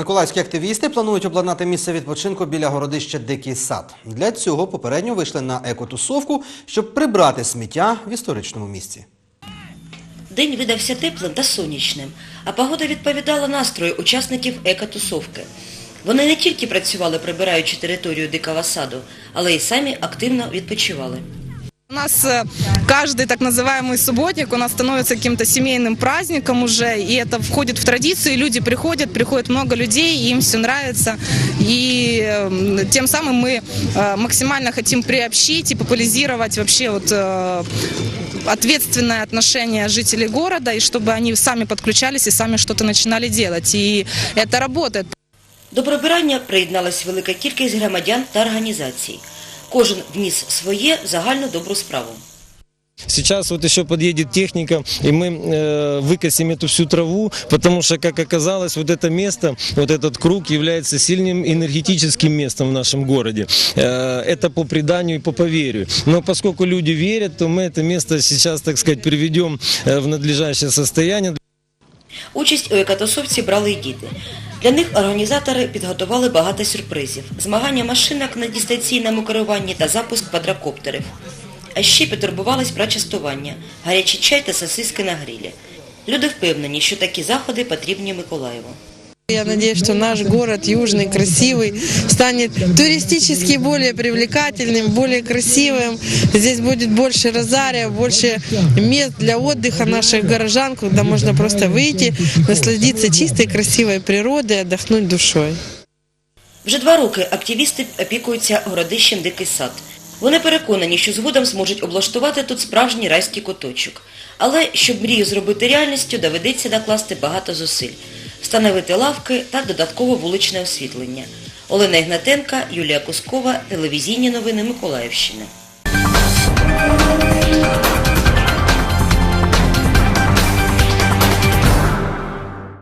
Миколаївські активісти планують обладнати місце відпочинку біля городища Дикий сад. Для цього попередньо вийшли на екотусовку, щоб прибрати сміття в історичному місці. День видався теплим та сонячним, а погода відповідала настрою учасників екотусовки. Вони не тільки працювали, прибираючи територію дикого саду, але й самі активно відпочивали. У нас э, каждый так называемый субботник у нас становится каким-то семейным праздником уже, и это входит в традицию, и люди приходят, приходит много людей, и им все нравится, и э, тем самым мы э, максимально хотим приобщить и популяризировать вообще вот э, ответственное отношение жителей города, и чтобы они сами подключались и сами что-то начинали делать, и это работает. До прибирання приєдналась велика кількість громадян та організацій. Кожен вніс своє в загальну добру справу. Сейчас вот еще подъедет техника, и мы э, выкосим эту всю траву, потому что, как оказалось, вот это место, вот этот круг является сильным энергетическим местом в нашем городе. Э, это по преданию и по поверью. Но поскольку люди верят, то мы это место сейчас, так сказать, приведем э, в надлежащее состояние. Участь у екотусовці брали й діти. Для них організатори підготували багато сюрпризів. Змагання машинок на дистанційному керуванні та запуск квадрокоптерів. А ще потурбувались про частування, гарячий чай та сосиски на грилі. Люди впевнені, що такі заходи потрібні Миколаєву. Я надеюсь, что наш город южный, красивый, станет туристически более привлекательным, более красивым. Здесь будет больше розариев, больше мест для отдыха наших горожан, куда можно просто выйти, насладиться чистой, красивой природой, отдохнуть душой. Вже два роки активісти опікуються городищем Дикий сад. Вони переконані, що згодом зможуть облаштувати тут справжній райський куточок. Але щоб мрію зробити реальністю, доведеться докласти багато зусиль. встановити лавки та додаткове вуличне освітлення. Олена Ігнатенка, Юлія Кускова, телевізійні новини Миколаївщини.